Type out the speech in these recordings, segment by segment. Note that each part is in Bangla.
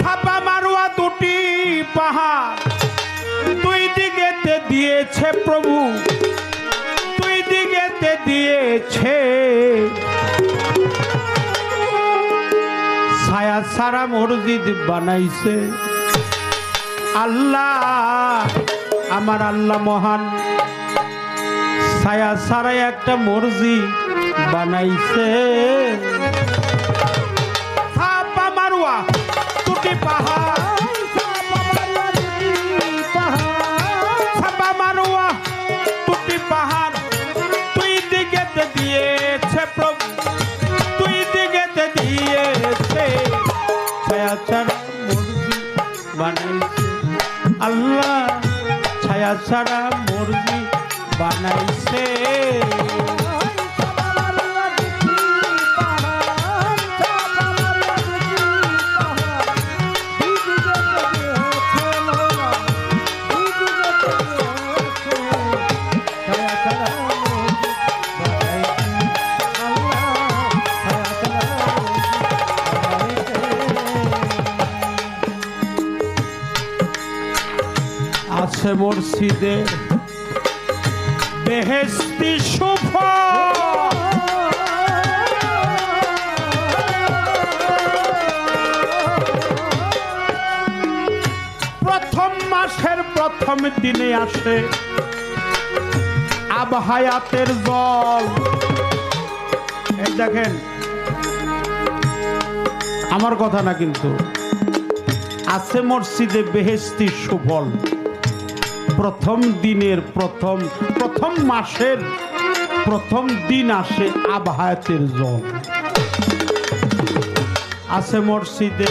ছাপা মারুয়া দুটি পাহাড়। দুই দিকেতে দিয়েছে প্রভু। দুই দিকেতে দিয়েছে। ছায়া সারা মসজিদ বানাইছে। আল্লাহ, আমার আল্লাহ মহান। ছায়া সারাই একটা মসজিদ বানাইছে। বানাইছে আল্লাহ ছায়া ছাড়া মুরগি বানাইছে। আছে মসজিদে। বেহেস্তি শুভ। প্রথম মাসের প্রথম দিনে আসে আবহায়াতের জল। দেখেন, আমার কথা না কিন্তু। আছে মসজিদে বেহেস্তি সুফল। প্রথম দিনের প্রথম প্রথম মাসের প্রথম দিন আসে আবহায়াতের জল। আছে মসজিদে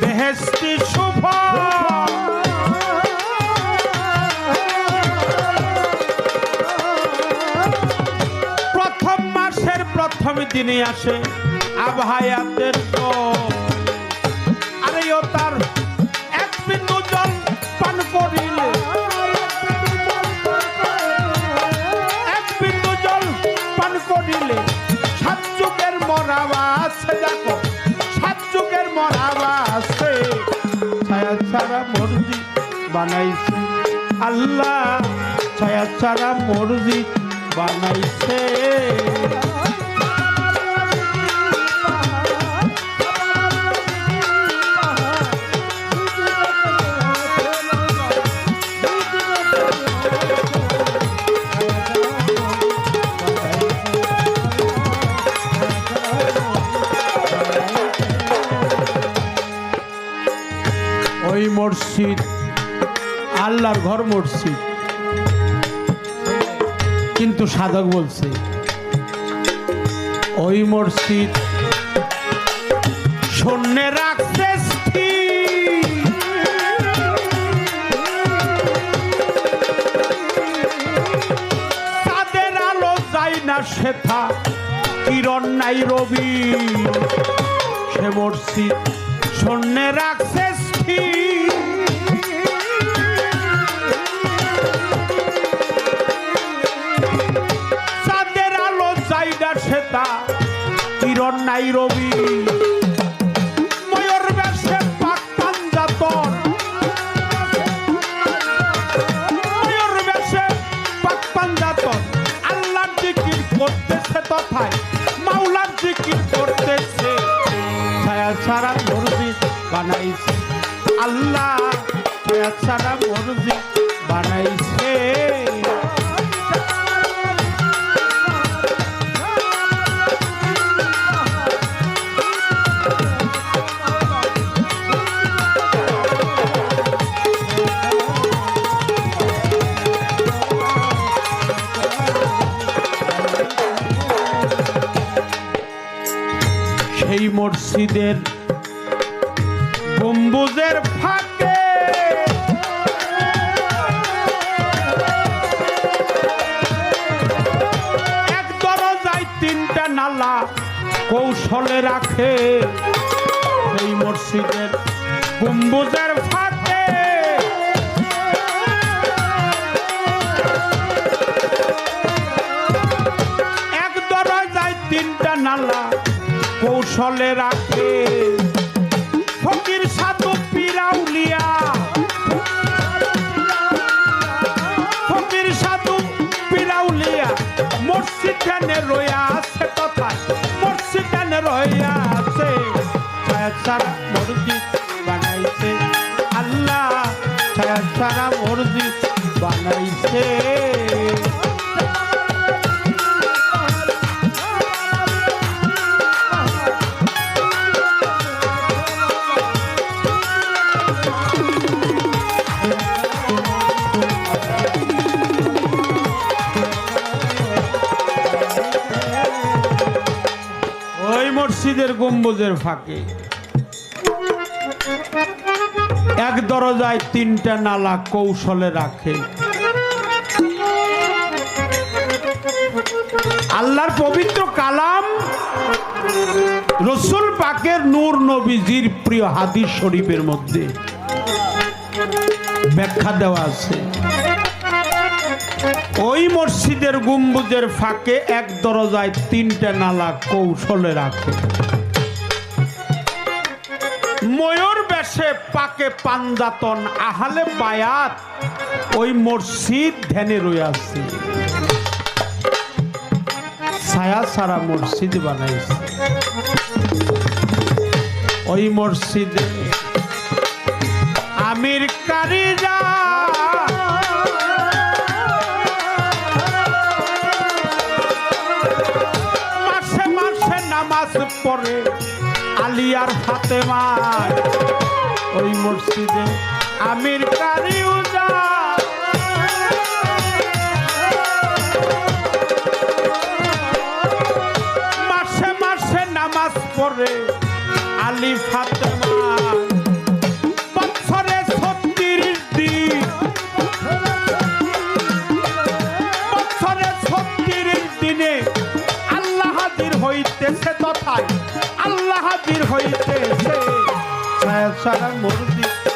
বেহেস্তি শুভ। প্রথম মাসের প্রথম দিনে আসে আবহায়াতের জল। মর্জি বানাইছে। আল্লাহ ছায়া ছাড়া মর্জি বানাইছে। মসজিদ, আল্লাহর ঘর মসজিদ কিন্তু সাধক বলছে, ওই মসজিদ শূন্য রাখছে। তাদের আলো যায় না সেথা কিরণ নাই রবি সে মসজিদ শূন্য রাখছে স্থির। কিরণ নাই রবি। ময়ূর বেশে পাকান জাতর ময়ূর করতেছে বানাইছে। আল্লাহ মসজিদ বানাইছে। মসজিদের গম্বুজের ফাঁকে। এক দরজায় তিনটা নালা কৌশলে রাখে। সেই মসজিদের গম্বুজের ফাঁকে। এক দরজায় তিনটা নালা কৌশলে রাখে। ফকির সাধু পিরাউলিয়া। ফকির সাধু পিরাউলিয়া মসজিদ খানে রয়া আছে কথায় মসজিদ খানে রয়া আছে ছায়া মসজিদ বানাইছে আল্লাহ, ছায়া মসজিদ বানাইছে। ওই মসজিদের গম্বুজের ফাঁকে। এক দরজায় তিনটা নালা কৌশলে রাখে। আল্লাহর পবিত্র কালাম রসুল পাকের নূর নবীজির প্রিয় হাদিস শরীফের মধ্যে ব্যাখ্যা দেওয়া আছে। ওই মসজিদের গম্বুজের ফাঁকে এক দরজায় তিনটা নালা কৌশলে রাখে। ময়ূর বেশে পাকে পাঞ্জাতন আহালে বায়াত, ওই মসজিদ ধ্যানে রয়েছে ছায়া সারা মসজিদ বানাইছে। ওই মসজিদে আমির কারিজা নামাজ পড়ে আলিয়ার হাতে মার ওই মসজিদে আমির কারি মাসে মাসে নামাজ পড়ে আলি ফাতেমা আল্লাহ হাজির হইতেছে ছায়া ছাড়া মসজিদ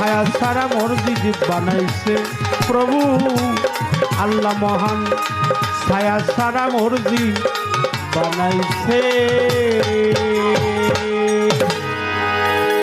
ছায়া ছাড়া মসজিদ বানাইছে। প্রভু আল্লাহ মহান ছায়া ছাড়া মসজিদ বানাইছে।